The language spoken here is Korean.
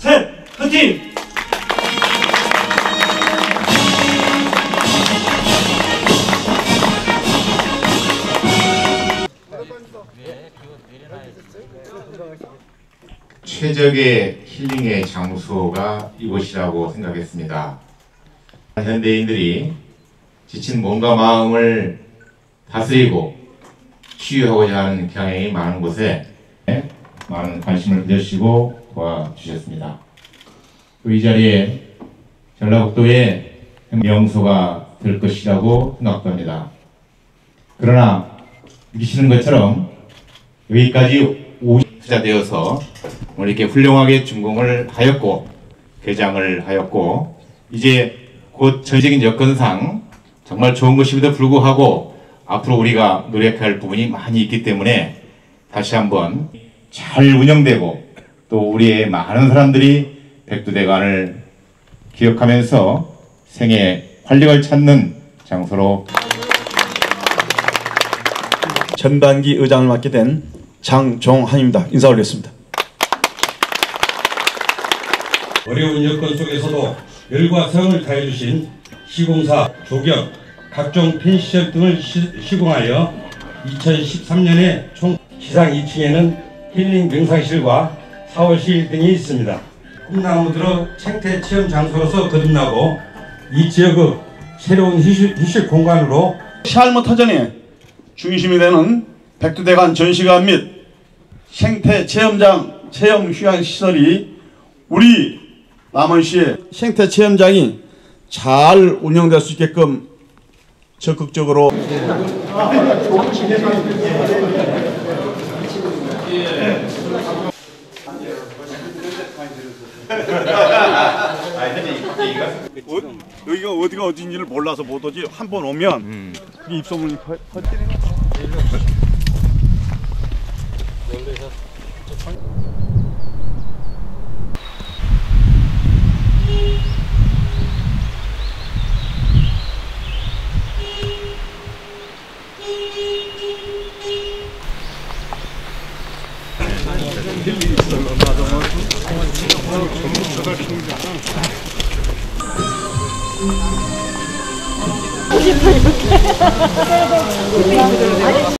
셋, 화이팅! 최적의 힐링의 장소가 이곳이라고 생각했습니다. 현대인들이 지친 몸과 마음을 다스리고 치유하고자 하는 경향이 많은 곳에 많은 관심을 가져주시고 도와주셨습니다. 또 이 자리에 전라북도의 명소가 될 것이라고 생각합니다. 그러나 믿으시는 것처럼 여기까지 투자되어서 오늘 이렇게 훌륭하게 준공을 하였고 개장을 하였고 이제 곧 전적인 여건상 정말 좋은 것임에도 불구하고 앞으로 우리가 노력할 부분이 많이 있기 때문에 다시 한번 잘 운영되고 또 우리의 많은 사람들이 백두대간을 기억하면서 생애 활력을 찾는 장소로 전반기 의장을 맡게 된 장종한입니다. 인사 올리겠습니다. 어려운 여건 속에서도 열과 성을 다해주신 시공사, 조경, 각종 펜시설 등을 시, 시공하여 2013년에 총 지상 2층에는 힐링 명상실과 샤워실 등이 있습니다. 꿈나무들어 생태 체험 장소로서 거듭나고 이 지역의 새로운 휴식, 휴식 공간으로 샬머터전의 중심이 되는 백두대간 전시관 및 생태 체험장 체험 휴양 시설이 우리 남원시의 생태 체험장이 잘 운영될 수 있게끔 적극적으로 예. 어, 여기가 어디가 어딘지를 몰라서 못 오지 한 번 오면 음. 입소문이 퍼지는 거죠. 싶어 이렇게